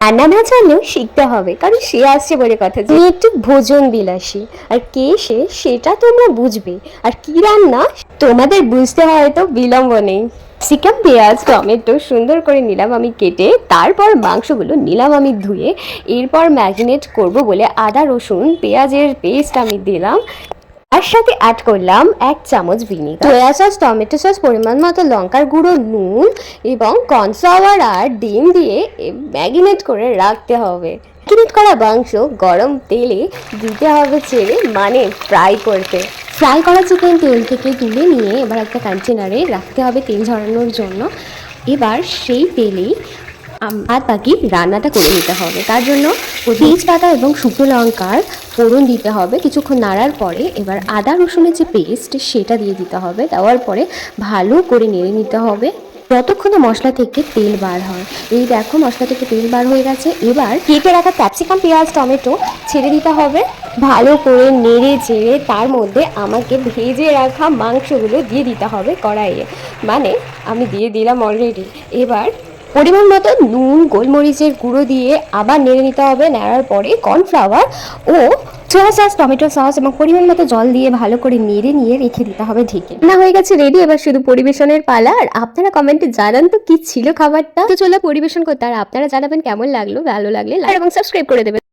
রান্না না জানলেও শিখতে হবে, কারণ সে আসছে বলে কথা। যে একটু ভোজন বিলাসী, আর কে সে সেটা তোমরা বুঝবে। আর কি রান্না, তোমাদের বুঝতে হয়তো বিলম্ব নেই। চিকেন পেঁয়াজ, টমেটো সুন্দর করে নিলাম আমি কেটে, তারপর মাংসগুলো নিলাম আমি ধুয়ে, এরপর ম্যারিনেট করব বলে আদা, রসুন, পেঁয়াজের পেস্ট আমি দিলাম। তার সাথে অ্যাড করলাম এক চামচ vinegar soya sauce tomato sauce পরিমাণ মতো লঙ্কার গুঁড়ো, নুন এবং কর্নফ্লাওয়ার আর ডিম দিয়ে ম্যাগিনেট করে রাখতে হবে। ম্যাগিনেট করা মাংস গরম তেলে দিতে হবে ছেড়ে মানে ফ্রাই করতে। ফ্রাই করা চিকেন তেল থেকে তুলে নিয়ে এবার একটা কন্টেনারে রাখতে হবে তেল ঝরানোর জন্য। এবার সেই তেলেই আর বাকি রান্নাটা করে নিতে হবে। তার জন্য তেজপাতা এবং শুকনো লঙ্কার ফোড়ন দিতে হবে। কিছুক্ষণ নাড়ার পরে এবার আদা রসুনের যে পেস্ট সেটা দিয়ে দিতে হবে। দেওয়ার পরে ভালো করে নেড়ে নিতে হবে। যতক্ষণে মশলা থেকে তেল বার হয়। এই দেখো, মশলা থেকে তেল বার হয়ে গেছে। এবার কেটে রাখা ক্যাপসিকাম পেঁয়াজ, টমেটো ছেড়ে দিতে হবে। ভালো করে নেড়ে চেড়ে তার মধ্যে আমাকে ভেজে রাখা মাংসগুলো দিয়ে দিতে হবে কড়াইয়ে। মানে আমি দিয়ে দিলাম অলরেডি এবার পরিমাণ মতো নুন, গোলমরিচের গুঁড়ো দিয়ে আবার নেড়ে নিতে হবে। নেড়ার পরে কর্নফ্লাওয়ার ও সোয়া সস টমেটো সস এবং পরিমাণ মতো জল দিয়ে ভালো করে নেড়ে নিয়ে রেখে দিতে হবে ঢেকে। না হয়ে গেছে রেডি এবার শুধু পরিবেশনের পালা। আর আপনারা কমেন্টে জানান তো কি ছিল খাবারটা। তো চলো পরিবেশন করতে, আর আপনারা জানাবেন কেমন লাগল, ভালো লাগলে এবং সাবস্ক্রাইব করে দেবেন।